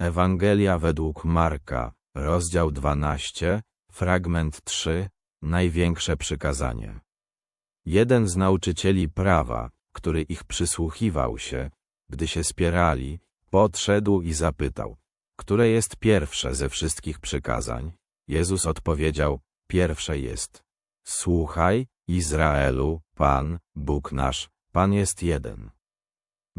Ewangelia według Marka, rozdział 12, fragment 3, największe przykazanie. Jeden z nauczycieli prawa, który ich przysłuchiwał się, gdy się spierali, podszedł i zapytał, które jest pierwsze ze wszystkich przykazań? Jezus odpowiedział, pierwsze jest, słuchaj, Izraelu, Pan, Bóg nasz, Pan jest jeden.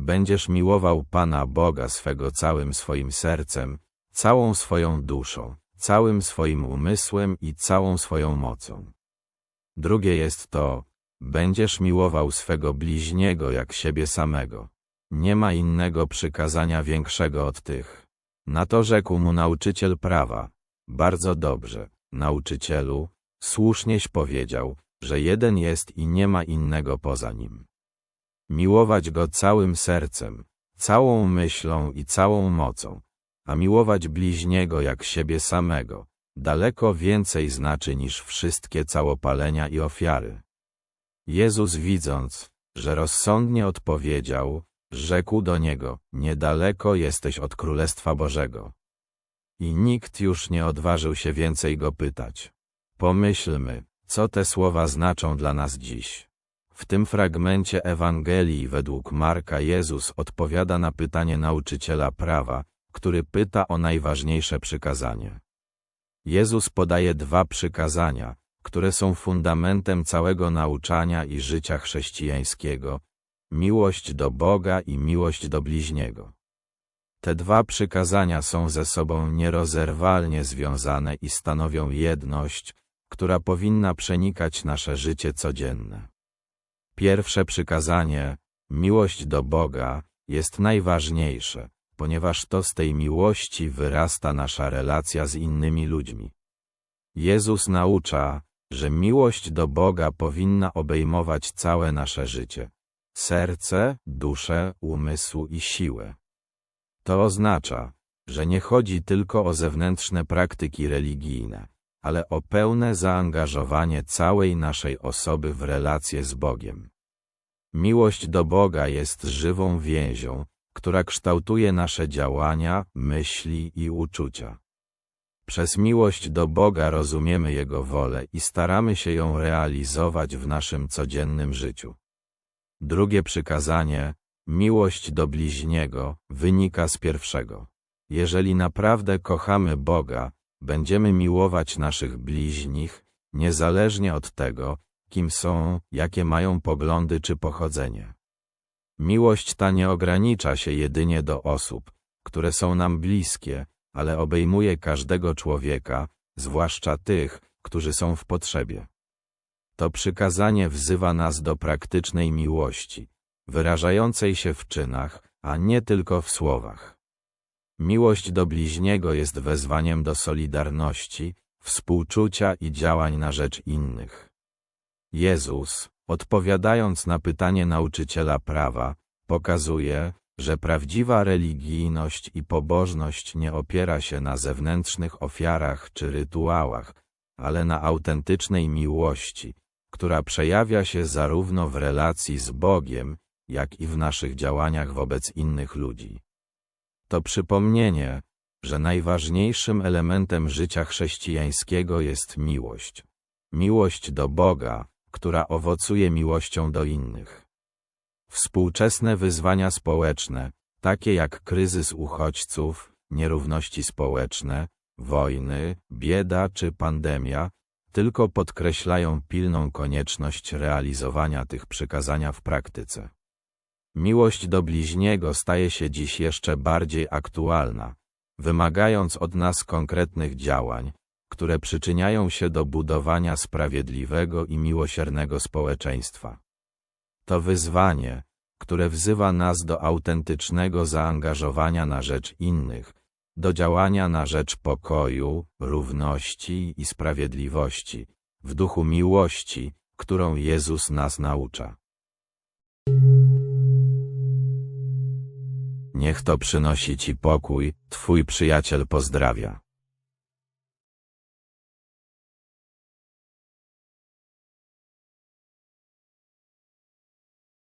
Będziesz miłował Pana Boga swego całym swoim sercem, całą swoją duszą, całym swoim umysłem i całą swoją mocą. Drugie jest to, będziesz miłował swego bliźniego jak siebie samego. Nie ma innego przykazania większego od tych. Na to rzekł mu nauczyciel prawa. Bardzo dobrze, nauczycielu, słusznieś powiedział, że jeden jest i nie ma innego poza nim. Miłować go całym sercem, całą myślą i całą mocą, a miłować bliźniego jak siebie samego, daleko więcej znaczy niż wszystkie całopalenia i ofiary. Jezus widząc, że rozsądnie odpowiedział, rzekł do niego, niedaleko jesteś od Królestwa Bożego. I nikt już nie odważył się więcej go pytać. Pomyślmy, co te słowa znaczą dla nas dziś. W tym fragmencie Ewangelii według Marka Jezus odpowiada na pytanie nauczyciela prawa, który pyta o najważniejsze przykazanie. Jezus podaje dwa przykazania, które są fundamentem całego nauczania i życia chrześcijańskiego, miłość do Boga i miłość do bliźniego. Te dwa przykazania są ze sobą nierozerwalnie związane i stanowią jedność, która powinna przenikać nasze życie codzienne. Pierwsze przykazanie, miłość do Boga, jest najważniejsze, ponieważ to z tej miłości wyrasta nasza relacja z innymi ludźmi. Jezus naucza, że miłość do Boga powinna obejmować całe nasze życie serce, duszę, umysł i siłę. To oznacza, że nie chodzi tylko o zewnętrzne praktyki religijne, ale o pełne zaangażowanie całej naszej osoby w relacje z Bogiem. Miłość do Boga jest żywą więzią, która kształtuje nasze działania, myśli i uczucia. Przez miłość do Boga rozumiemy Jego wolę i staramy się ją realizować w naszym codziennym życiu. Drugie przykazanie, miłość do bliźniego, wynika z pierwszego. Jeżeli naprawdę kochamy Boga, będziemy miłować naszych bliźnich, niezależnie od tego, kim są, jakie mają poglądy czy pochodzenie. Miłość ta nie ogranicza się jedynie do osób, które są nam bliskie, ale obejmuje każdego człowieka, zwłaszcza tych, którzy są w potrzebie. To przykazanie wzywa nas do praktycznej miłości, wyrażającej się w czynach, a nie tylko w słowach. Miłość do bliźniego jest wezwaniem do solidarności, współczucia i działań na rzecz innych. Jezus, odpowiadając na pytanie nauczyciela prawa, pokazuje, że prawdziwa religijność i pobożność nie opiera się na zewnętrznych ofiarach czy rytuałach, ale na autentycznej miłości, która przejawia się zarówno w relacji z Bogiem, jak i w naszych działaniach wobec innych ludzi. To przypomnienie, że najważniejszym elementem życia chrześcijańskiego jest miłość. Miłość do Boga, która owocuje miłością do innych. Współczesne wyzwania społeczne, takie jak kryzys uchodźców, nierówności społeczne, wojny, bieda czy pandemia, tylko podkreślają pilną konieczność realizowania tych przykazania w praktyce. Miłość do bliźniego staje się dziś jeszcze bardziej aktualna, wymagając od nas konkretnych działań, które przyczyniają się do budowania sprawiedliwego i miłosiernego społeczeństwa. To wyzwanie, które wzywa nas do autentycznego zaangażowania na rzecz innych, do działania na rzecz pokoju, równości i sprawiedliwości, w duchu miłości, którą Jezus nas naucza. Niech to przynosi Ci pokój, Twój przyjaciel pozdrawia.